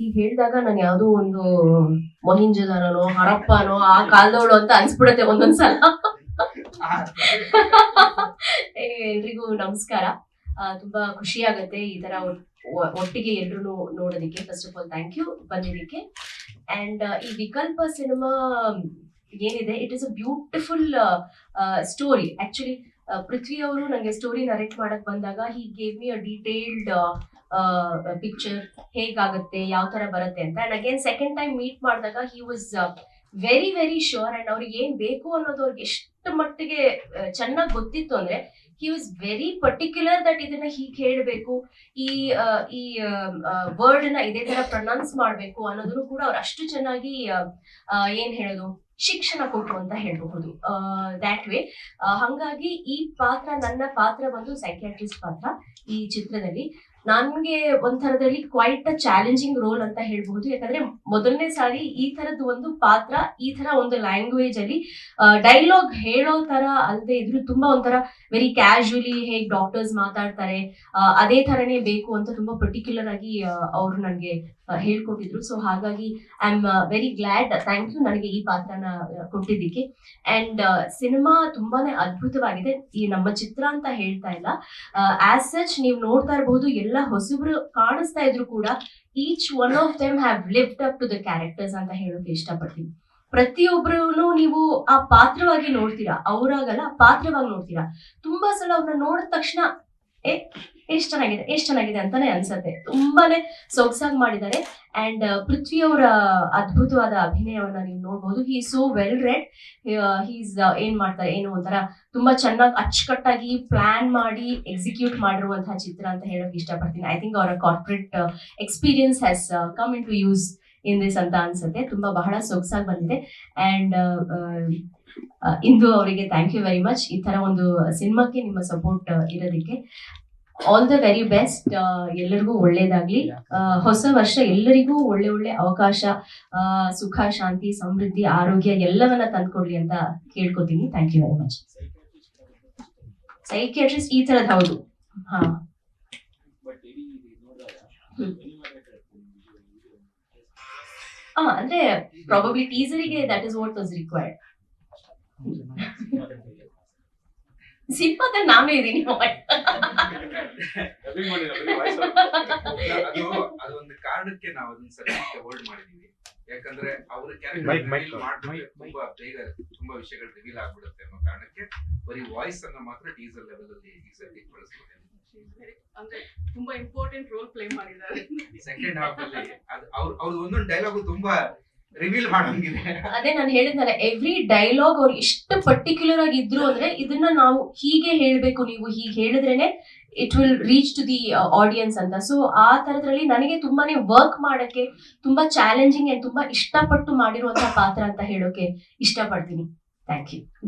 ಹೀಗೆ ಹೇಳಿದಾಗ ನಾನು ಯಾವುದೋ ಒಂದು ಮೊಹಿಂಜದಾರನೋ ಹರಪ್ಪನೋ ಆ ಕಾಲದವಳು ಅಂತ ಅನ್ಸ್ಬಿಡತ್ತೆ ಒಂದೊಂದ್ಸಲ ಎಲ್ರಿಗೂ ನಮಸ್ಕಾರ. ತುಂಬಾ ಖುಷಿ ಆಗುತ್ತೆ ಈ ತರ ಒಟ್ಟಿಗೆ ಎಲ್ರು ನೋಡೋದಕ್ಕೆ. First of all thank you ಬಂದಿದ್ದಕ್ಕೆ. ಅಂಡ್ ಈ ವಿಕಲ್ಪ ಸಿನಿಮಾ ಏನಿದೆ it is a beautiful story actually Prithvi ಅವರು ನನಗೆ ಸ್ಟೋರಿ ನರೇಟ್ ಮಾಡಕ್ ಬಂದಾಗ he gave me a detailed picture ಹೇಗಾಗುತ್ತೆ, ಯಾವ ತರ ಬರುತ್ತೆ ಅಂತ. And again second time meet ಮಾಡಿದಾಗ he was very very sure and ಅವ್ರಿಗೆ ಏನ್ ಬೇಕು ಅನ್ನೋದು ಅವ್ರಿಗೆ ಎಷ್ಟು ಮಟ್ಟಿಗೆ ಚೆನ್ನಾಗಿ ಗೊತ್ತಿತ್ತು ಅಂದ್ರೆ he was very particular that ಇದನ್ನ ಹೀಗೆ ಹೇಳಬೇಕು, ಈ ಈ ವರ್ಡ್ನ ಇದೇ ತರ ಪ್ರೊನೌನ್ಸ್ ಮಾಡಬೇಕು ಅನ್ನೋದನ್ನು ಕೂಡ ಅವ್ರು ಅಷ್ಟು ಚೆನ್ನಾಗಿ ಏನ್ ಹೇಳೋದು ಶಿಕ್ಷಣ ಕೊಟ್ಟು ಅಂತ ಹೇಳಬಹುದು. ದ್ಯಾಟ್ ವೇ ಹಂಗಾಗಿ ಈ ಪಾತ್ರ, ನನ್ನ ಪಾತ್ರ ಬಂದು ಸೈಕ್ಯಾಟ್ರಿಸ್ಟ್ ಪಾತ್ರ ಈ ಚಿತ್ರದಲ್ಲಿ. ನನ್ಗೆ ಒಂಥರದಲ್ಲಿ ಕ್ವೈಟ್ ಅ ಚಾಲೆಂಜಿಂಗ್ ರೋಲ್ ಅಂತ ಹೇಳ್ಬಹುದು. ಯಾಕಂದ್ರೆ ಮೊದಲನೇ ಸಾರಿ ಈ ತರದ್ದು ಒಂದು ಪಾತ್ರ, ಈ ತರ ಒಂದು ಲ್ಯಾಂಗ್ವೇಜ್ ಅಲ್ಲಿ ಡೈಲಾಗ್ ಹೇಳೋ ತರ ಅಲ್ಲದೆ ಇದ್ರು ತುಂಬಾ ಒಂಥರ ವೆರಿ ಕ್ಯಾಶುಲಿ ಹೇಗ್ ಡಾಕ್ಟರ್ಸ್ ಮಾತಾಡ್ತಾರೆ ಅದೇ ತರನೇ ಬೇಕು ಅಂತ ತುಂಬಾ ಪರ್ಟಿಕ್ಯುಲರ್ ಆಗಿ ಅವರು ನನಗೆ ಹೇಳ್ಕೊಟ್ಟಿದ್ರು. ಸೊ ಹಾಗಾಗಿ I am very glad thank you ನನಗೆ ಈ ಪಾತ್ರನ ಕೊಟ್ಟಿದ್ದಕ್ಕೆ. ಅಂಡ್ ಸಿನಿಮಾ ತುಂಬಾನೇ ಅದ್ಭುತವಾಗಿದೆ. ಈ ನಮ್ಮ ಚಿತ್ರ ಅಂತ ಹೇಳ್ತಾ ಇಲ್ಲ. ಆಸ್ ಸಚ್ ನೀವು ನೋಡ್ತಾ ಇರಬಹುದು ಎಲ್ಲ ಹೊಸಬ್ರು ಕಾಣಿಸ್ತಾ ಇದ್ರು ಕೂಡ each one of them have lift up to the characters ಅಂತ ಹೇಳೋಕೆ ಇಷ್ಟಪಡ್ತೀನಿ. ಪ್ರತಿಯೊಬ್ಬರೂ ನೀವು ಆ ಪಾತ್ರವಾಗಿ ನೋಡ್ತೀರಾ? ಅವರಾಗಲ್ಲ ಪಾತ್ರವಾಗಿ ನೋಡ್ತೀರಾ? ತುಂಬಾ ಸಲ ಅವ್ರನ್ನ ನೋಡಿದ ತಕ್ಷಣ, ಏ ಎಷ್ಟ್ ಚೆನ್ನಾಗಿದೆ ಎಷ್ಟು ಚೆನ್ನಾಗಿದೆ ಅಂತಾನೆ ಅನ್ಸತ್ತೆ. ತುಂಬಾನೇ ಸೊಗಸಾಗಿ ಮಾಡಿದ್ದಾರೆ. ಅಂಡ್ ಪೃಥ್ವಿ ಅವರ ಅದ್ಭುತವಾದ ಅಭಿನಯವನ್ನ ನೀವು ನೋಡಬಹುದು he so well read he's ಏನ್ ಮಾಡ್ತಾರೆ, ಏನು ಒಂಥರ ತುಂಬಾ ಚೆನ್ನಾಗಿ ಅಚ್ಚುಕಟ್ಟಾಗಿ ಪ್ಲಾನ್ ಮಾಡಿ ಎಕ್ಸಿಕ್ಯೂಟ್ ಮಾಡಿರುವಂತಹ ಚಿತ್ರ ಅಂತ ಹೇಳಕ್ ಇಷ್ಟಪಡ್ತೀನಿ. ಐ ಥಿಂಕ್ ಅವರ corporate experience has come in to use in this ಅಂತ ಅನ್ಸುತ್ತೆ. ತುಂಬಾ ಬಹಳ ಸೊಗಸಾಗಿ ಬಂದಿದೆ. ಅಂಡ್ ಇಂದು ಅವರಿಗೆ ಥ್ಯಾಂಕ್ ಯು ವೆರಿ ಮಚ್ ಈ ತರ ಒಂದು ಸಿನಿಮಾಕ್ಕೆ ನಿಮ್ಮ ಸಪೋರ್ಟ್ ಇರೋದಕ್ಕೆ. ಆಲ್ ದ ವೆರಿ ಬೆಸ್ಟ್ ಎಲ್ಲರಿಗೂ ಒಳ್ಳೇದಾಗ್ಲಿ. ಹೊಸ ವರ್ಷ ಎಲ್ಲರಿಗೂ ಒಳ್ಳೆ ಒಳ್ಳೆ ಅವಕಾಶ ಸುಖ ಶಾಂತಿ ಸಮೃದ್ಧಿ ಆರೋಗ್ಯ ಎಲ್ಲವನ್ನ ತಂದ್ಕೊಡ್ಲಿ ಅಂತ ಕೇಳ್ಕೊತೀನಿ. Thank you very much psychiatrist ಈ ತರದ್ ಹೌದು. ಹಾ. ಅಂದ್ರೆ probably ಟೀಸರಿಗೆ that is what was required ಸಿನಿಮಾದಲ್ಲಿ ನಾನು ಇದೀನಿ ಅದು ಅದೊಂದು ಕಾರಣಕ್ಕೆ ನಾವು ಅದನ್ನ ಸರಿಯಾಗಿ ಹೋಲ್ಡ್ ಮಾಡಿದೀವಿ. ಯಾಕಂದ್ರೆ ಅವ್ರ ಕ್ಯಾರೆಕ್ಟರ್. ತುಂಬಾ ಬೇಗ ತುಂಬಾ ವಿಷಯಗಳು ರಿವೀಲ್ ಆಗ್ಬಿಡುತ್ತೆ ಅನ್ನೋ ಕಾರಣಕ್ಕೆ ಬರೀ ವಾಯ್ಸ್ ಅನ್ನ ಮಾತ್ರ ಡೀಸೆಲ್ ಲೆವೆಲ್ ಅಲ್ಲಿ ಈ ಸತಿ ಬಳಸ್ಬೋದು. ಅಂದ್ರೆ ತುಂಬಾ ಇಂಪಾರ್ಟೆಂಟ್ ರೋಲ್ ಪ್ಲೇ ಮಾಡಿದ್ದಾರೆ. ಸೆಕೆಂಡ್ ಹಾಫ್ ಅಲ್ಲಿ ಅದು ಅವ್ರ ಅವ್ರದ್ದು ಒಂದೊಂದು ಡೈಲಾಗು ತುಂಬಾ ರಿವೀಲ್ ಅದೇ ನಾನು ಹೇಳಿದ್ನಲ್ಲ ಎವ್ರಿ ಡೈಲಾಗ್ ಅವ್ರು ಇಷ್ಟು ಪರ್ಟಿಕ್ಯುಲರ್ ಆಗಿ ಇದ್ರು ಅಂದ್ರೆ ಇದನ್ನ ನಾವು ಹೀಗೆ ಹೇಳ್ಬೇಕು, ನೀವು ಹೀಗೆ ಹೇಳಿದ್ರೇನೆ it will reach to the audience ಅಂತ. ಸೊ ಆ ತರದ್ರಲ್ಲಿ ನನಗೆ ತುಂಬಾನೇ ವರ್ಕ್ ಮಾಡಕ್ಕೆ, ತುಂಬಾ ಚಾಲೆಂಜಿಂಗ್ ಅಂಡ್ ತುಂಬಾ ಇಷ್ಟಪಟ್ಟು ಮಾಡಿರುವಂತಹ ಪಾತ್ರ ಅಂತ ಹೇಳೋಕೆ ಇಷ್ಟಪಡ್ತೀನಿ. Thank you